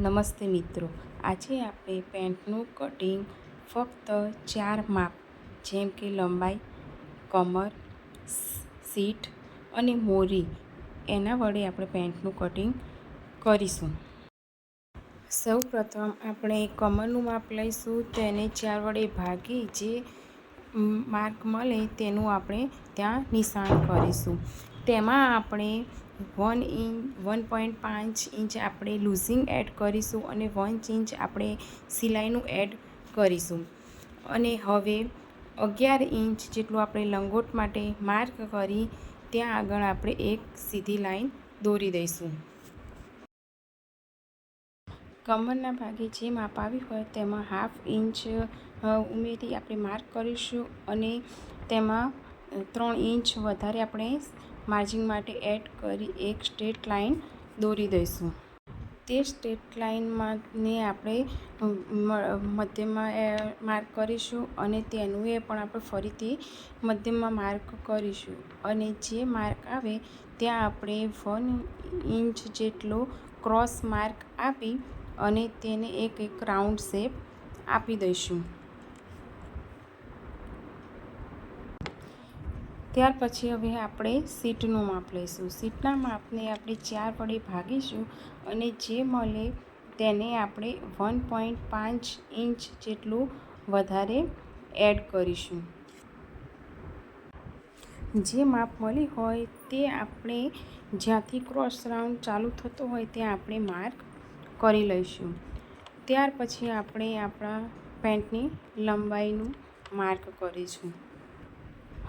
નમસ્તે મિત્રો. આજે આપણે પેન્ટનું કટિંગ ફક્ત ચાર માપ, જેમ કે લંબાઈ, કમર, સીટ અને મોરી, એના વડે આપણે પેન્ટનું કટિંગ કરીશું. સૌ પ્રથમ આપણે કમરનું માપ લઈશું. તેને ચાર વડે ભાગી જે માર્ક મળે તેનું આપણે ત્યાં નિશાન કરીશું. તેમાં આપણે વન ઇંચ વન પોઈન્ટ પાંચ ઇંચ આપણે લૂઝિંગ એડ કરીશું અને વન ઇંચ આપણે સિલાઈનું એડ કરીશું. અને હવે અગિયાર ઇંચ જેટલું આપણે લંગોટ માટે માર્ક કરી ત્યાં આગળ આપણે એક સીધી લાઈન દોરી દઈશું. કમરના ભાગે જે માપ આવી હોય તેમાં હાફ ઇંચ ઉમેરી આપણે માર્ક કરીશું અને તેમાં ત્રણ ઇંચ વધારે આપણે માર્જિંગ માટે એડ કરી એક સ્ટ્રેટ લાઈન દોરી દઈશું. તે સ્ટ્રેટ લાઇનમાંને આપણે મધ્યમાં માર્ક કરીશું અને તેનું એ પણ આપણે ફરીથી મધ્યમાં માર્ક કરીશું. અને જે માર્ક આવે ત્યાં આપણે વન ઇંચ જેટલો ક્રોસ માર્ક આપી અને તેને એક એક રાઉન્ડ શેપ આપી દઈશું. ત્યાર પછી હવે આપણે સીટનું માપ લઈશું. સીટના માપને આપણે ચાર વડે ભાગીશું અને જે મળે તેને આપણે વન પોઈન્ટ પાંચ ઇંચ જેટલું વધારે એડ કરીશું. જે માપ મળી હોય તે આપણે જ્યાંથી ક્રોસ રાઉન્ડ ચાલુ થતો હોય ત્યાં આપણે માર્ક કરી લઈશું. ત્યાર પછી આપણે આપણા પેન્ટની લંબાઈનું માર્ક કરીશું.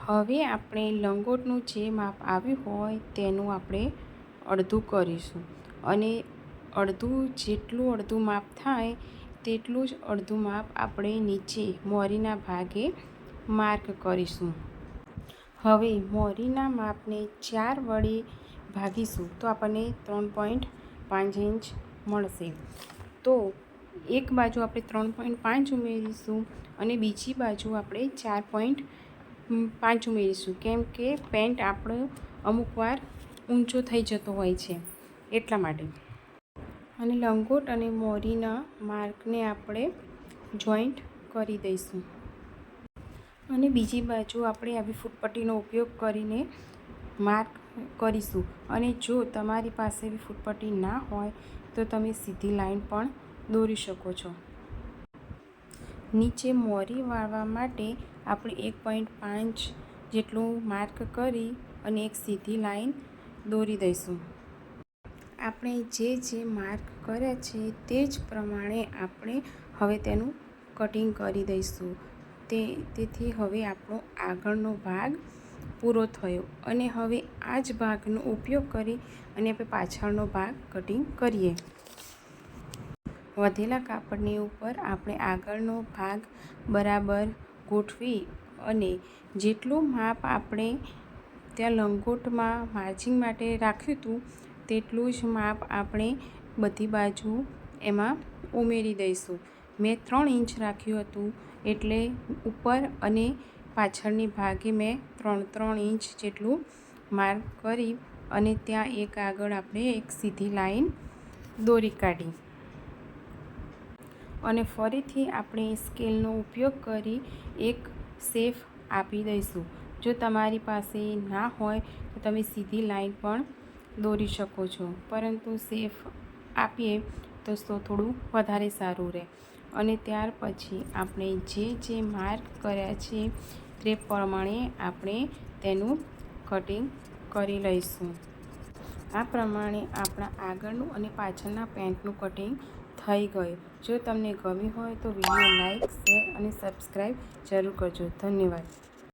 હવે આપણે લંગોટનું જે માપ આવ્યું હોય તેનું આપણે અડધું કરીશું. અને અડધું જેટલું અડધું માપ થાય તેટલું જ અડધું માપ આપણે નીચે મોરીના ભાગે માર્ક કરીશું. હવે મોરીના માપને ચાર વડે ભાગીશું તો આપણને ત્રણ પોઈન્ટ પાંચ ઇંચ મળશે. તો એક બાજુ આપણે ત્રણ પોઈન્ટ પાંચ ઉમેરીશું અને બીજી બાજુ આપણે ચાર પોઈન્ટ પાંચ ઉમેરીશું. કેમ કે પેન્ટ આપણો અમુક વાર ઊંચો થઈ જતો હોય છે, એટલા માટે. અને લંગોટ અને મોરીના માર્કને આપણે જોઈન્ટ કરી દઈશું. અને બીજી બાજુ આપણે આવી ફૂટપટ્ટીનો ઉપયોગ કરીને માર્ક કરીશું. અને જો તમારી પાસે એવી ફૂટપટ્ટી ના હોય, તો તમે સીધી લાઈન પણ દોરી શકો છો. નીચે મોરી વાળવા માટે આપણે એક પોઈન્ટ પાંચ જેટલું માર્ક કરી અને એક સીધી લાઈન દોરી દઈશું. આપણે જે જે માર્ક કર્યા છે તે જ પ્રમાણે આપણે હવે તેનું કટિંગ કરી દઈશું. તે, તેથી હવે આપણો આગળનો ભાગ પૂરો થયો અને હવે આ જ ભાગનો ઉપયોગ કરી અને આપણે પાછળનો ભાગ કટિંગ કરીએ. વધેલા કાપડની ઉપર આપણે આગળનો ભાગ બરાબર ગોઠવી અને જેટલું માપ આપણે ત્યાં લંગોટમાં માર્જિંગ માટે રાખ્યું હતું, તેટલું જ માપ આપણે બધી બાજુ એમાં ઉમેરી દઈશું. મેં ત્રણ ઇંચ રાખ્યું હતું, એટલે ઉપર અને પાછળની ભાગે મેં ત્રણ ત્રણ ઇંચ જેટલું માર્ક કરી અને ત્યાં એક આગળ આપણે એક સીધી લાઈન દોરી કાઢી. અને ફરીથી આપણે સ્કેલનો ઉપયોગ કરી એક શેફ આપી દઈશું. જો તમારી પાસે ના હોય, તો તમે સીધી લાઈન પણ દોરી શકો છો. પરંતુ શેફ આપીએ, તો થોડું વધારે સારું રહે. અને ત્યાર પછી આપણે જે જે માર્ક કર્યા છે, તે પ્રમાણે આપણે તેનું કટિંગ કરી લઈશું. આ પ્રમાણે આપણા આગળનું અને પાછળના પેન્ટનું કટિંગ થઈ ગયું. જો તમને ગમ્યું હોય તો વીડિયો લાઈક, શેર અને સબસ્ક્રાઈબ જરૂર કરજો. ધન્યવાદ.